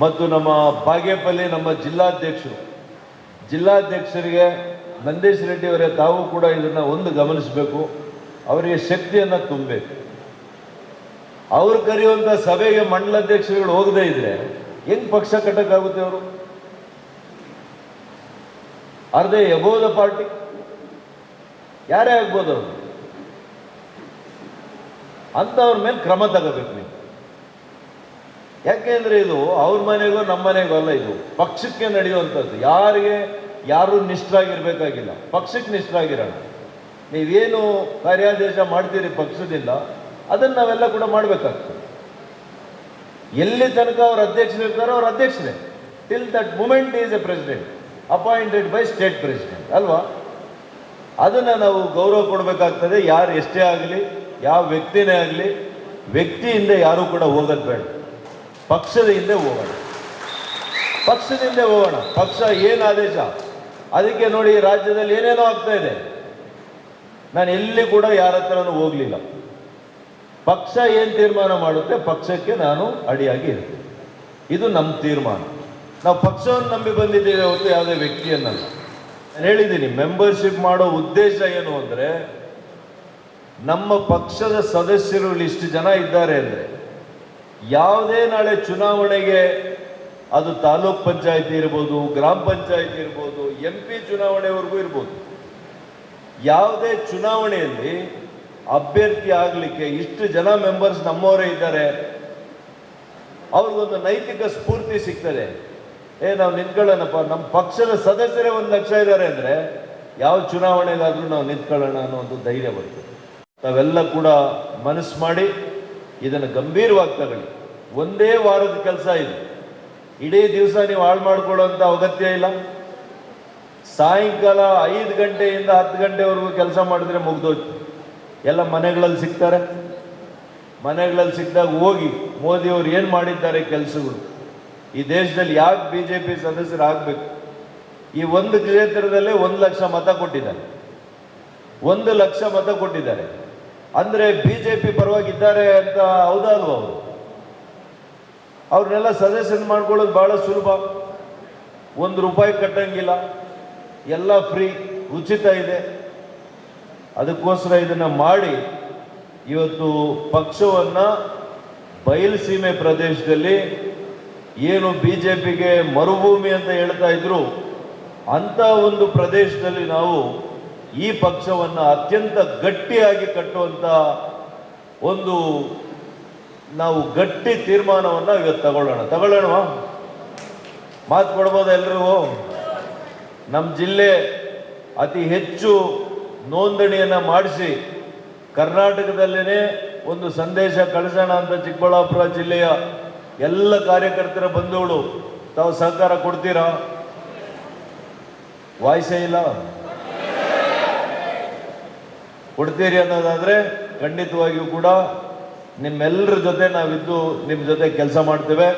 ಮತ್ತು ನಮ್ಮ ಬಾಗೇಪಲ್ಲಿ ನಮ್ಮ ಜಿಲ್ಲಾಧ್ಯಕ್ಷರು. ಜಿಲ್ಲಾಧ್ಯಕ್ಷರಿಗೆ ನಂದೀಶ್ ರೆಡ್ಡಿ ಅವರೇ ತಾವು ಕೂಡ ಇದನ್ನು ಒಂದು ಗಮನಿಸಬೇಕು. ಅವರಿಗೆ ಶಕ್ತಿಯನ್ನು ತುಂಬಬೇಕು. ಅವ್ರು ಕರೆಯುವಂಥ ಸಭೆಗೆ ಮಂಡಲಾಧ್ಯಕ್ಷರುಗಳು ಹೋಗದೇ ಇದ್ರೆ ಹೆಂಗ್ ಪಕ್ಷ ಕಟ್ಟಕ್ಕಾಗುತ್ತೆ ಅವರು? Above the party. ಯಾರೇ ಆಗ್ಬೋದು ಅವರು? ಅಂಥವ್ರ ಮೇಲೆ ಕ್ರಮ ತಗೋಬೇಕು ನೀವು. ಯಾಕೆಂದ್ರೆ ಇದು ಅವ್ರ ಮನೆಗೋ ನಮ್ಮ ಮನೆಗೋ ಅಲ್ಲ ಇದು. ಪಕ್ಷಕ್ಕೆ ನಡೆಯುವಂಥದ್ದು. ಯಾರಿಗೆ, ಯಾರು ನಿಷ್ಠರಾಗಿರ್ಬೇಕಾಗಿಲ್ಲ. ಪಕ್ಷಕ್ಕೆ ನಿಷ್ಠರಾಗಿರೋಣ. ನೀವೇನು ಕಾರ್ಯಾದೇಶ ಮಾಡ್ತೀರಿ ಪಕ್ಷದಿಂದ, ಅದನ್ನು ನಾವೆಲ್ಲ ಕೂಡ ಮಾಡಬೇಕಾಗ್ತದೆ. ಎಲ್ಲಿ ತನಕ ಅವ್ರ ಅಧ್ಯಕ್ಷರಿರ್ತಾರೋ ಅವ್ರ ಅಧ್ಯಕ್ಷರೇ. Till that moment is a president appointed by state president ಅಲ್ವಾ? ಅದನ್ನು ನಾವು ಗೌರವ ಕೊಡಬೇಕಾಗ್ತದೆ. ಯಾರು ಎಷ್ಟೇ ಆಗಲಿ, ಯಾವ ವ್ಯಕ್ತಿನೇ ಆಗಲಿ, ವ್ಯಕ್ತಿಯಿಂದ ಯಾರೂ ಕೂಡ ಹೋಗೋದು ಬೇಡ. ಪಕ್ಷದ ಹಿಂದೆ ಹೋಗೋಣ. ಪಕ್ಷದ ಹಿಂದೆ ಹೋಗೋಣ. ಪಕ್ಷ ಏನು ಆದೇಶ? ಅದಕ್ಕೆ ನೋಡಿ ರಾಜ್ಯದಲ್ಲಿ ಏನೇನೋ ಆಗ್ತಾ ಇದೆ. ನಾನು ಎಲ್ಲಿ ಕೂಡ ಯಾರ ಹತ್ರನೂ ಹೋಗಲಿಲ್ಲ. ಪಕ್ಷ ಏನು ತೀರ್ಮಾನ ಮಾಡುತ್ತೆ? ಪಕ್ಷಕ್ಕೆ ನಾನು ಅಡಿಯಾಗಿ ಇರ್ತೀನಿ. ಇದು ನಮ್ಮ ತೀರ್ಮಾನ. ನಾವು ಪಕ್ಷವನ್ನು ನಂಬಿ ಬಂದಿದ್ದೇವೆ ಹೊರತು ಯಾವುದೇ ವ್ಯಕ್ತಿಯನ್ನಲ್ಲ. ನಾನು ಹೇಳಿದ್ದೀನಿ ಮೆಂಬರ್ಶಿಪ್ ಮಾಡೋ ಉದ್ದೇಶ ಏನು ಅಂದರೆ, ನಮ್ಮ ಪಕ್ಷದ ಸದಸ್ಯರು ಇಷ್ಟು ಜನ ಇದ್ದಾರೆ ಅಂದರೆ ಯಾವುದೇ ನಾಳೆ ಚುನಾವಣೆಗೆ ಅದು ತಾಲೂಕ್ ಪಂಚಾಯತಿ ಇರ್ಬೋದು, ಗ್ರಾಮ ಪಂಚಾಯತಿ ಇರ್ಬೋದು, ಎಂ ಪಿ ಚುನಾವಣೆವರೆಗೂ ಇರ್ಬೋದು. ಯಾವುದೇ ಚುನಾವಣೆಯಲ್ಲಿ ಅಭ್ಯರ್ಥಿ ಆಗಲಿಕ್ಕೆ ಇಷ್ಟು ಜನ ಮೆಂಬರ್ಸ್ ನಮ್ಮವರೇ ಇದ್ದಾರೆ, ಅವ್ರಿಗೊಂದು ನೈತಿಕ ಸ್ಫೂರ್ತಿ ಸಿಗ್ತದೆ. ಏ, ನಾವು ನಿಂತ್ಕೊಳ್ಳೋಣಪ್ಪ ನಮ್ಮ ಪಕ್ಷದ ಸದಸ್ಯರೇ ಒಂದು ಲಕ್ಷ ಇದ್ದಾರೆ ಅಂದರೆ ಯಾವ ಚುನಾವಣೆಗಾದರೂ ನಾವು ನಿಂತ್ಕೊಳ್ಳೋಣ ಅನ್ನೋ ಒಂದು ಧೈರ್ಯ ಬರ್ತದೆ. ತಾವೆಲ್ಲ ಕೂಡ ಮನಸ್ಸು ಮಾಡಿ ಇದನ್ನು ಗಂಭೀರವಾಗಿ ತಗೊಳ್ಳಿ. ಒಂದೇ ವಾರದ ಕೆಲಸ ಇದು. ಇಡೀ ದಿವಸ ನೀವು ಹಾಳು ಮಾಡ್ಕೊಳ್ಳೋಂಥ ಅಗತ್ಯ ಇಲ್ಲ. ಸಾಯಂಕಾಲ ಐದು ಗಂಟೆಯಿಂದ ಹತ್ತು ಗಂಟೆವರೆಗೂ ಕೆಲಸ ಮಾಡಿದ್ರೆ ಮುಗ್ದೋಯ್ತು. ಎಲ್ಲ ಮನೆಗಳಲ್ಲಿ ಸಿಗ್ತಾರೆ. ಮನೆಗಳಲ್ಲಿ ಸಿಕ್ಕಿದಾಗ ಹೋಗಿ ಮೋದಿಯವರು ಏನು ಮಾಡಿದ್ದಾರೆ ಕೆಲಸಗಳು? ಈ ದೇಶದಲ್ಲಿ ಯಾಕೆ ಬಿ ಜೆ ಪಿ ಸದಸ್ಯರು ಆಗಬೇಕು ಈ ಒಂದು ಕ್ಷೇತ್ರದಲ್ಲೇ ಒಂದು ಲಕ್ಷ ಮತ ಕೊಟ್ಟಿದ್ದಾರೆ. ಒಂದು ಲಕ್ಷ ಮತ ಕೊಟ್ಟಿದ್ದಾರೆ. ಅಂದರೆ ಬಿ ಜೆ ಪಿ ಪರವಾಗಿದ್ದಾರೆ ಅಂತ ಹೌದಾ ಅಲ್ವಾ ಅವರು? ಅವ್ರನ್ನೆಲ್ಲ ಸಜೆಷನ್ ಮಾಡ್ಕೊಳ್ಳೋದು ಬಹಳ ಸುಲಭ. ಒಂದು ರೂಪಾಯಿ ಕಟ್ಟಂಗಿಲ್ಲ. ಎಲ್ಲ ಫ್ರೀ ಉಚಿತ ಇದೆ. ಅದಕ್ಕೋಸ್ಕರ ಇದನ್ನ ಮಾಡಿ ಇವತ್ತು ಪಕ್ಷವನ್ನ ಬಯಲುಸೀಮೆ ಪ್ರದೇಶದಲ್ಲಿ ಏನು ಬಿ ಜೆ ಪಿಗೆ ಮರುಭೂಮಿ ಅಂತ ಹೇಳ್ತಾ ಇದ್ರು ಅಂತ ಒಂದು ಪ್ರದೇಶದಲ್ಲಿ ನಾವು ಈ ಪಕ್ಷವನ್ನು ಅತ್ಯಂತ ಗಟ್ಟಿಯಾಗಿ ಕಟ್ಟುವಂತ ಒಂದು ನಾವು ಗಟ್ಟಿ ತೀರ್ಮಾನವನ್ನು ಇವತ್ತು ತಗೊಳ್ಳೋಣ. ತಗೊಳ್ಳೋಣವಾ? ಮಾತು ಕೊಡ್ಬೋದ ಎಲ್ರಿಗೂ? ನಮ್ಮ ಜಿಲ್ಲೆ ಅತಿ ಹೆಚ್ಚು ನೋಂದಣಿಯನ್ನು ಮಾಡಿಸಿ ಕರ್ನಾಟಕದಲ್ಲೇ ಒಂದು ಸಂದೇಶ ಕಳಿಸೋಣ ಅಂತ ಚಿಕ್ಕಬಳ್ಳಾಪುರ ಜಿಲ್ಲೆಯ ಎಲ್ಲ ಕಾರ್ಯಕರ್ತರ ಬಂಧುಗಳು ತಾವು ಸಹಕಾರ ಕೊಡ್ತೀರಾ? ವಾಯ್ಸೇ ಇಲ್ಲ. ಕೊಡ್ತೀರಿ ಅನ್ನೋದಾದರೆ ಖಂಡಿತವಾಗಿಯೂ ಕೂಡ ನಿಮ್ಮೆಲ್ಲರ ಜೊತೆ ನಾವಿದ್ದು ನಿಮ್ಮ ಜೊತೆ ಕೆಲಸ ಮಾಡ್ತೇವೆ.